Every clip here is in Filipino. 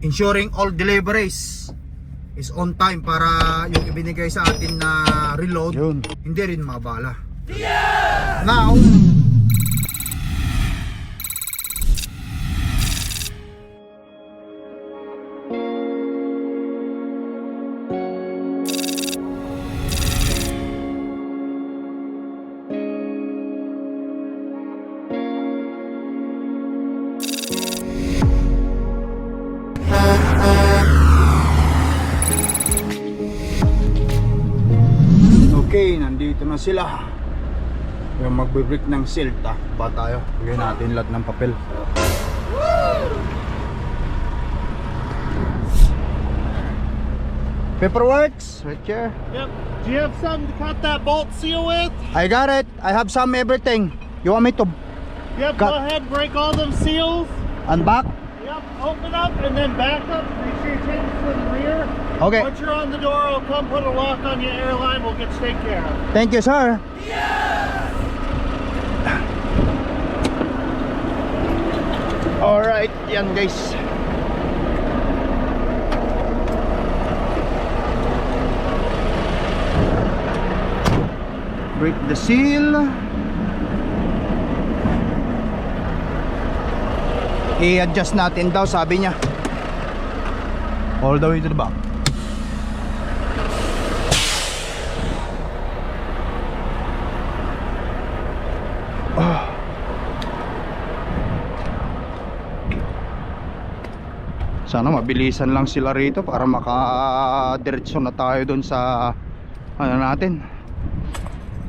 ensuring all deliveries is on time para yung ibinigay sa atin na reload Yun. hindi rin mabala. Now, magbe-break ng silta. Ah, ba tayo? Bigyan natin lahat ng papel. Paperworks, right here. Yep. Do you have something to cut that bolt seal with? I got it. I have some everything. You want me to Yep. Cut. Go ahead, break all them seals. unbox? Yep. Open up and then back up. Make sure you take it from the rear. Okay. Once you're on the door, I'll come put a lock on your airline. We'll get you taken care of. Thank you, sir. Alright, yan guys. Break the seal. I-adjust natin daw, sabi niya. All the way to the back. Sana mabilisan lang sila rito para makadiretso na tayo doon sa ano natin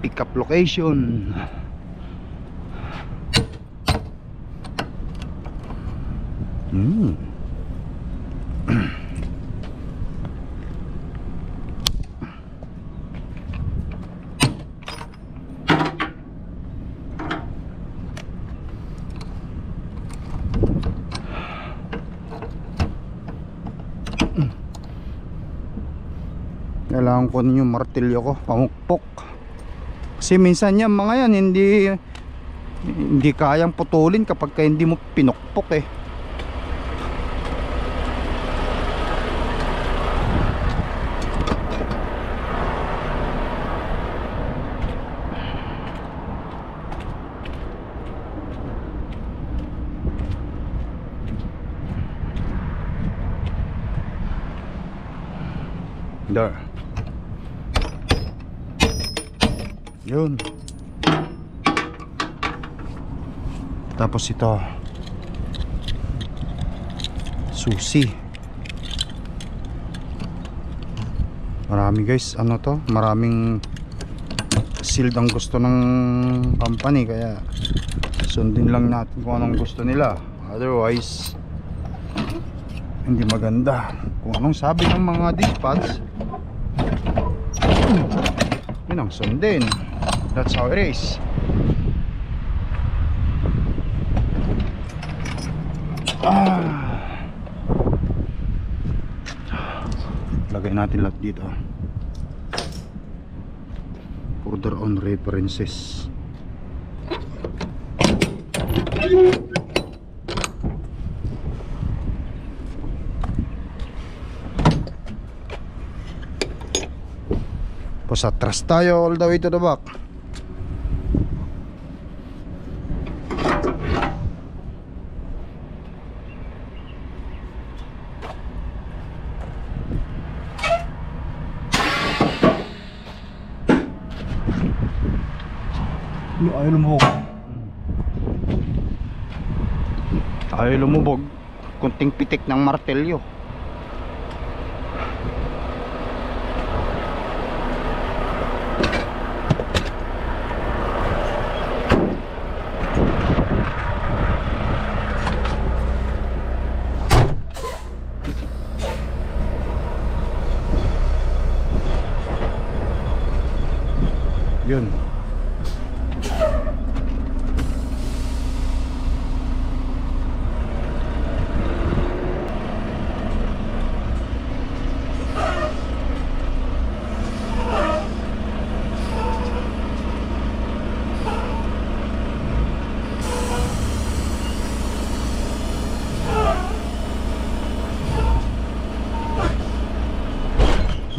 pick up location. Hmm. Kailangan ko yung martilyo ko, pamukpok. Kasi minsan yan mga yan hindi hindi kayang putulin kapag ka hindi mo pinukpok eh. There. Yun. Tapos ito. Susi. Marami guys, ano to? Maraming sealed ang gusto ng company kaya sundin lang natin kung anong gusto nila. Otherwise hindi maganda. Kung anong sabi ng mga dispatch yun ang sundin. That's how it is. Ah. Lagay natin lahat dito. Order on references. Tapos atras tayo all the way to the back. Ayaw lumubog. Ayaw lumubog. Kunting pitik ng martelyo.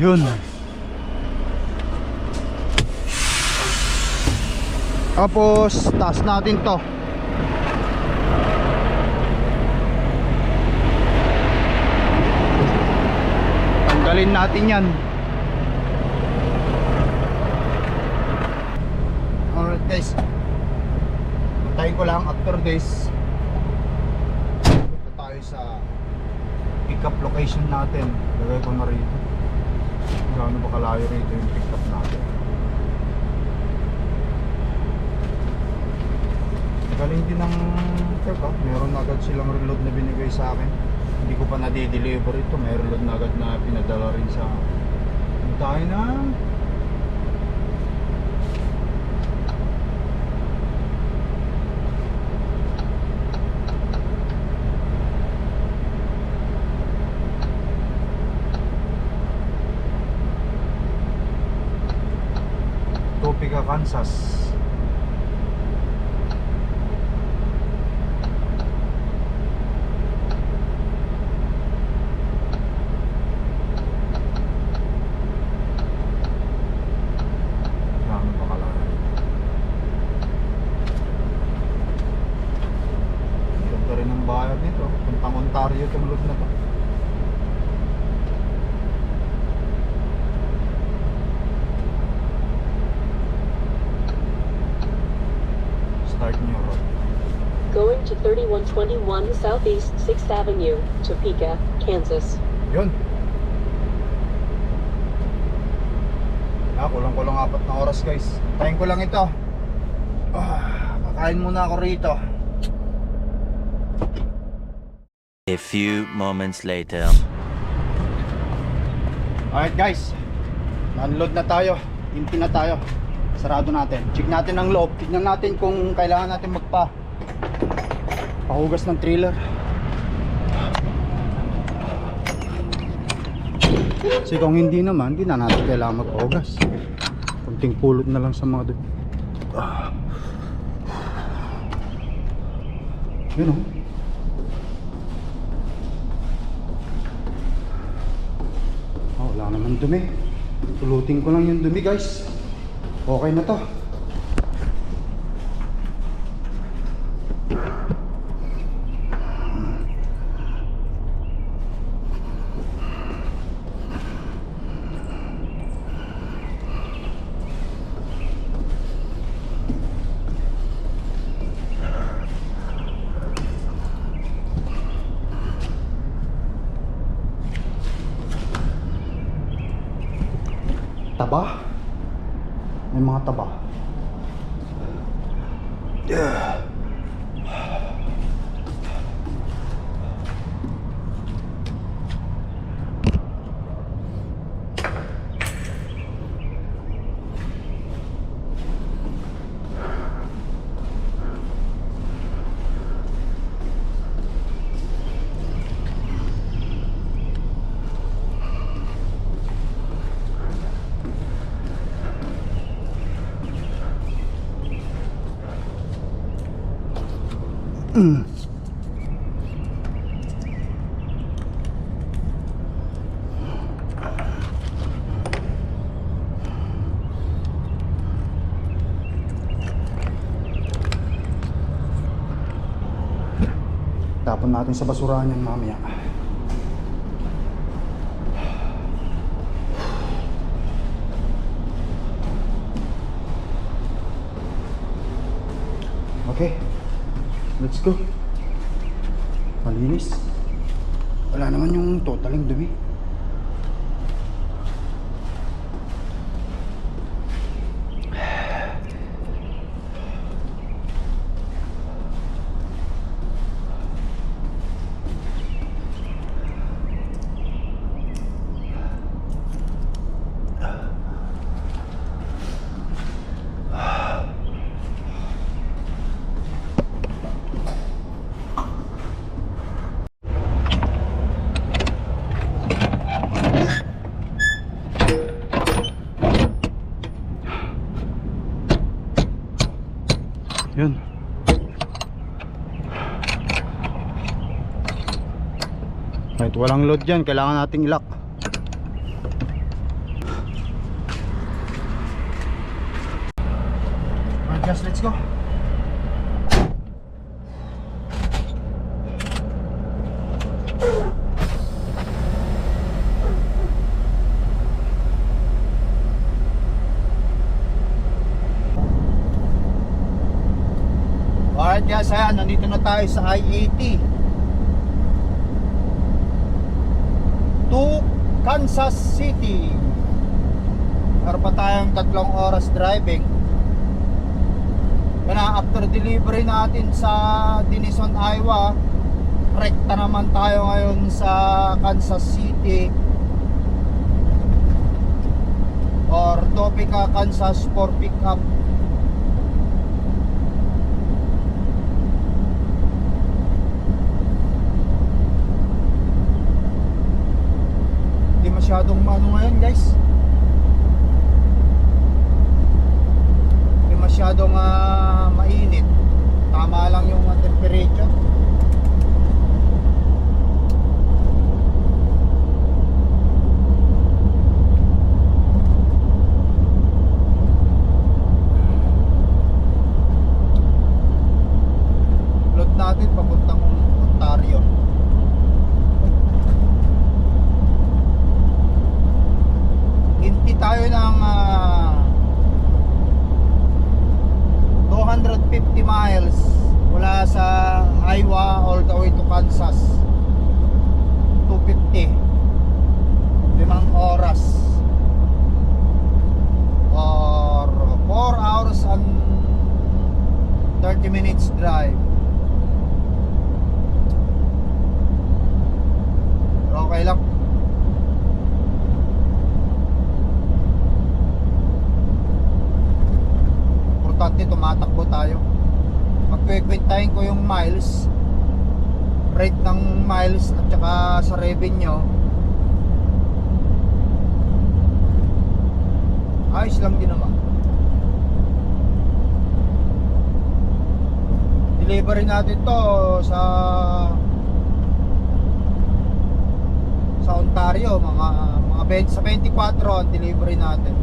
Yun. Tapos, taas natin to. Tanggalin natin yan. Alright guys. Tayo ko lang after this. Punta tayo sa pick up location natin. Lagay ko na rito. Gaano ba kalayo rito yung pick up natin. Galing din ng truck ah. Meron agad silang reload na binigay sa akin. Hindi ko pa nade-deliver ito. May reload na agad na pinadala rin sa akin. Tayo na? Topeka, Kansas. 21 Southeast 6th Avenue, Topeka, Kansas. Yun. Ah, kulang-kulang apat na oras guys. Tayin ko lang ito. Ah, kakain muna ako rito. A few moments later. Alright guys. Unload na tayo. Inti na tayo. Sarado natin. Check natin ang loob. Tignan natin kung kailangan natin magpa pahugas ng trailer. Kasi kung hindi naman, hindi na natin kailangan magpahugas. Kunting pulot na lang sa mga doon. Ah. Yun oh. Oh, wala naman dumi. Pulutin ko lang yung dumi guys. Okay na to. Taba? May mga taba. Yeah. Tapon natin sa basurahan yan mamaya. Okay. Let's go. Malinis. Wala naman yung totaling dumi. walang load yan kailangan nating ilock. Just let's go. Alright guys, ayan, nandito na tayo sa I-80 Kansas City. Meron pa tayong tatlong oras driving. Kaya after delivery natin sa Denison, Iowa Rekta naman tayo ngayon sa Kansas City. Or Topeka, Kansas for pickup. Hindi masyadong ano ngayon guys. Hindi masyadong ah, mainit. Tama lang yung ah, temperature. Natin papuntang Ontario tayo ng ah, 250 miles mula sa Iowa all the way to Kansas. 250 limang oras. Or 4 hours and 30 minutes drive. Okay lang importante tumatakbo tayo. Pagkwekwentahin ko yung miles. Rate ng miles at saka sa revenue. Ayos lang din naman. Delivery natin to sa sa Ontario. Mga mga 20, sa 24 ang delivery natin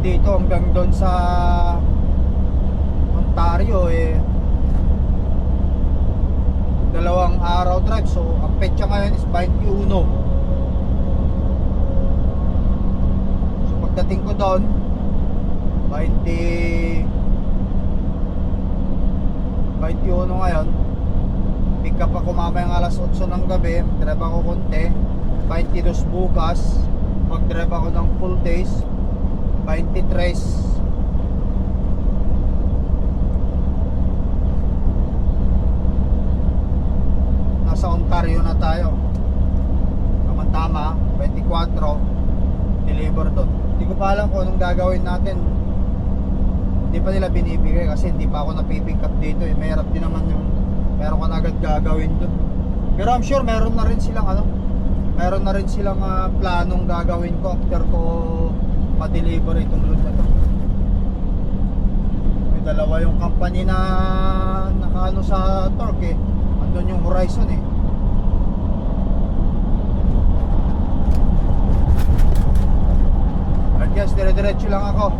dito hanggang doon sa Ontario eh dalawang araw drive. So ang petsa ngayon is 21 so pagdating ko doon 20 21 ngayon. Pick up ako mamayang alas 8 ng gabi. Drive ako konti. 22 bukas mag drive ako ng full days 23 nasa Ontario na tayo. Tama tama 24 deliver doon. Hindi ko pa alam kung anong gagawin natin. Hindi pa nila binibigay kasi hindi pa ako napipick up dito eh. mahirap din naman yung meron ka na agad gagawin doon pero I'm sure meron na rin silang ano meron na rin silang ah, planong gagawin ko after ko ma-deliver itong load na to. May dalawa yung company na nakaano sa torque eh. Andun yung horizon eh. Alright guys, dire-diretso lang ako.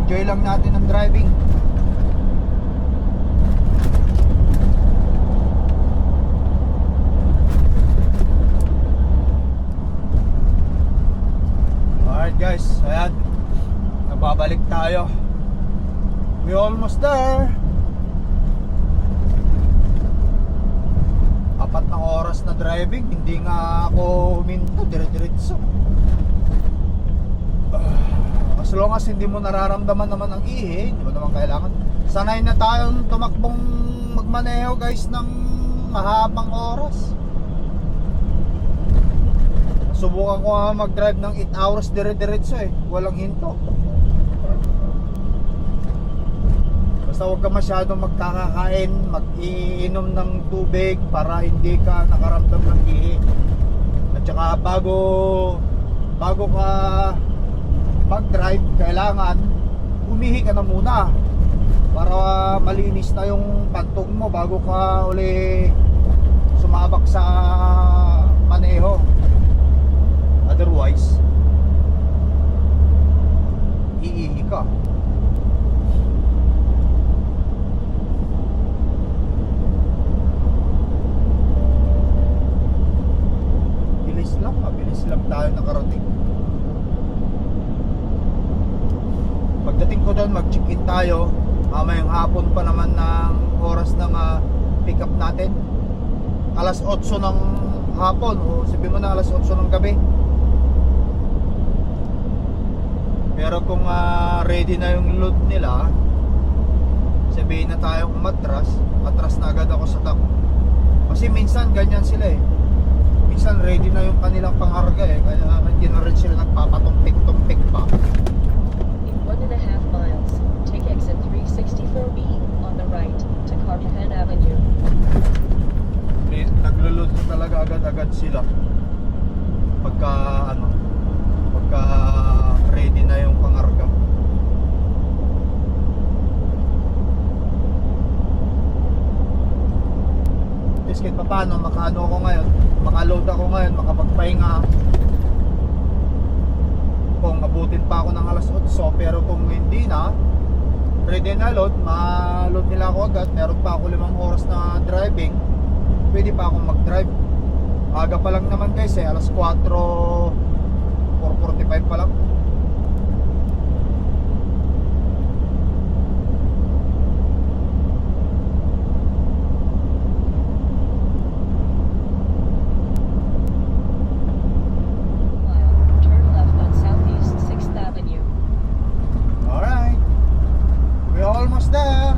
Enjoy lang natin ang driving Alright guys, ayan Nababalik tayo. We almost there. Apat na oras na driving Hindi nga ako huminto Dire-diretso. Ah, As long as hindi mo nararamdaman naman ang ihi Hindi mo naman kailangan. Sanay na tayong tumakbong magmaneho guys ng mahabang oras. Subukan ko nga mag-drive ng 8 hours dire-diretso eh. Walang hinto. Basta huwag ka masyadong magkakakain, mag-iinom ng tubig para hindi ka nakaramdam ng ihi. At saka bago bago ka mag-drive, kailangan umihi ka na muna para malinis na yung pantog mo bago ka uli sumabak sa maneho. Otherwise, iihi ka. Lang tayo nakarating. Pagdating ko doon, mag-check-in tayo. Mamayang hapon pa naman ng oras ng ah, pick up natin. Alas 8 ng hapon o sabi mo na alas 8 ng gabi. Pero kung ah, ready na yung load nila, sabihin na tayo umatras, atras na agad ako sa takbo. Kasi minsan ganyan sila eh. Minsan ready na yung kanilang pangharga eh, kaya hindi na rin sila nagpapatumpik-tumpik pa. In one and a half miles, take exit 364B on the right to Cartagena Avenue. Naglulod na talaga agad-agad sila. Pagka ano, pagka ready na yung pangarga. Yes, kahit pa paano, makaano ako ngayon, makaload ako ngayon, makapagpahinga. Kung abutin pa ako ng alas 8, pero kung hindi na, ready na load, ma-load nila ako agad, meron pa ako limang oras na driving, pwede pa akong mag-drive. Aga pa lang naman guys eh, alas 4, 4.45 pa lang. Mile, turn left on Southeast 6th Avenue. Alright, we're almost there.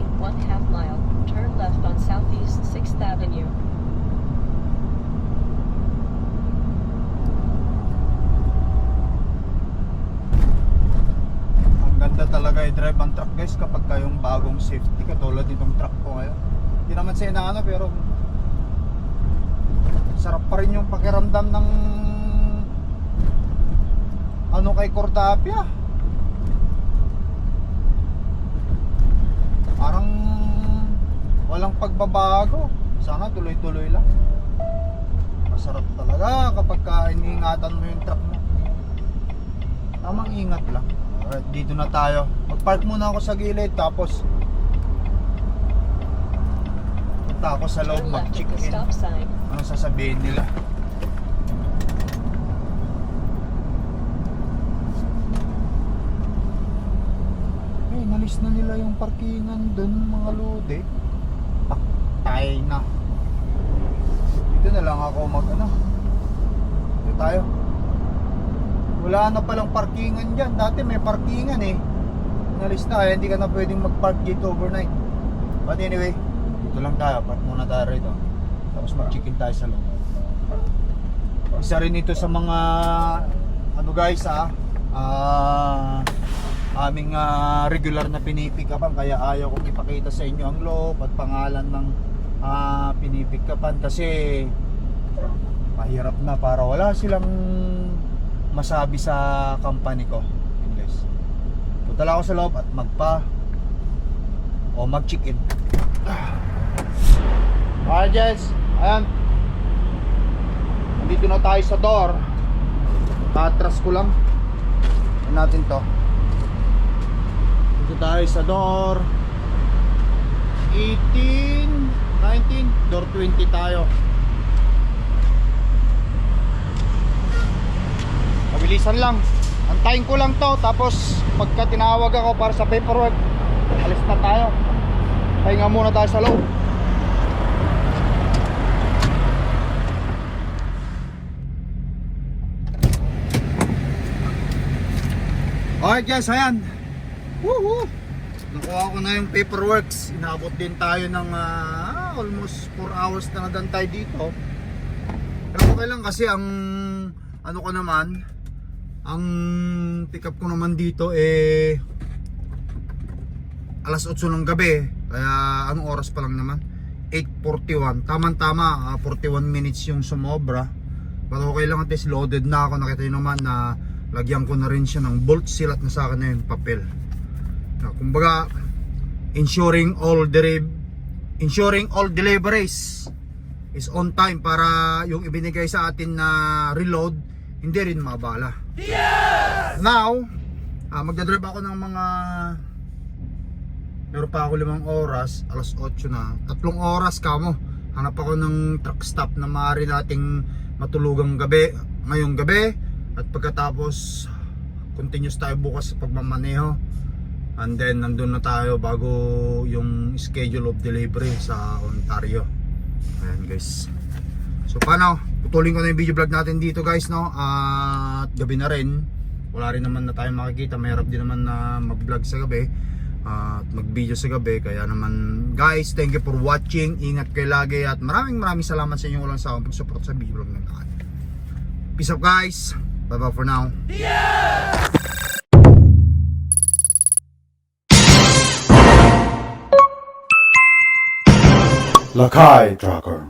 In one half mile, turn left on 6th Avenue. Ang ganda talaga i-drive ang truck guys kapag kayong bagong safety katulad nitong truck ko ngayon. Hindi naman siya inaano pero sarap pa rin yung pakiramdam ng ano kay Cordapia. Parang walang pagbabago. Sana tuloy-tuloy lang. Masarap talaga kapag ka iniingatan mo yung truck mo. Tamang ingat lang. Alright, dito na tayo. Mag-park muna ako sa gilid tapos punta ako sa loob mag-check-in. stop sign. Ano sasabihin nila? Eh, nalis na nila yung parkingan dun mga lode. Paktay na. Dito na lang ako mag ano. Dito tayo. Wala na palang parkingan dyan. Dati may parkingan eh. Nalis na kaya hindi ka na pwedeng mag-park dito overnight. But anyway, dito lang tayo. Park muna tayo rito. Tapos mag-check-in tayo sa loob. Isa rin ito sa mga ano guys ah, ah aming ah, regular na pinipikapan kaya ayaw kong ipakita sa inyo ang loob at pangalan ng ah, pinipikapan kasi mahirap na para wala silang masabi sa company ko Yun, guys punta lang ako sa loob at magpa o mag check in alright guys. Ayan. Nandito na tayo sa door. Tatras ko lang. Ayan natin to. Dito tayo sa door. 18 19 door 20 tayo Mabilisan lang. Antayin ko lang to tapos pagka tinawag ako para sa paperwork, alis na tayo. Pahinga muna tayo sa loob. Alright guys, ayan. Woohoo! Nakuha ko na yung paperworks. Inabot din tayo ng ah, almost 4 hours na nagantay dito. Pero okay lang kasi ang ano ko naman, ang pick up ko naman dito eh alas 8 ng gabi. Kaya anong oras pa lang naman? 8.41. Tama-tama, ah, 41 minutes yung sumobra. But okay lang at least loaded na ako. Nakita nyo naman na lagyan ko na rin siya ng bolt seal at nasa akin na yung papel. Na, kumbaga, ensuring all deli ensuring all deliveries is on time para yung ibinigay sa atin na reload hindi rin mabala. Now, ah, magdadrive ako ng mga meron pa ako limang oras, alas 8 na. Tatlong oras kamo. Hanap ako ng truck stop na maaari nating matulugang gabi, ngayong gabi. At pagkatapos, continuous tayo bukas sa pagmamaneho. And then, nandun na tayo bago yung schedule of delivery sa Ontario. Ayan guys. So paano? Putulin ko na yung video vlog natin dito guys no. At gabi na rin. Wala rin naman na tayo makikita. Mahirap din naman na mag-vlog sa gabi. At mag-video sa gabi. Kaya naman guys, thank you for watching. Ingat kayo lagi. At maraming maraming salamat sa inyo walang sawang pag-support sa video vlog ng lahat. Peace out guys. Bye bye for now. Lakai Dragon.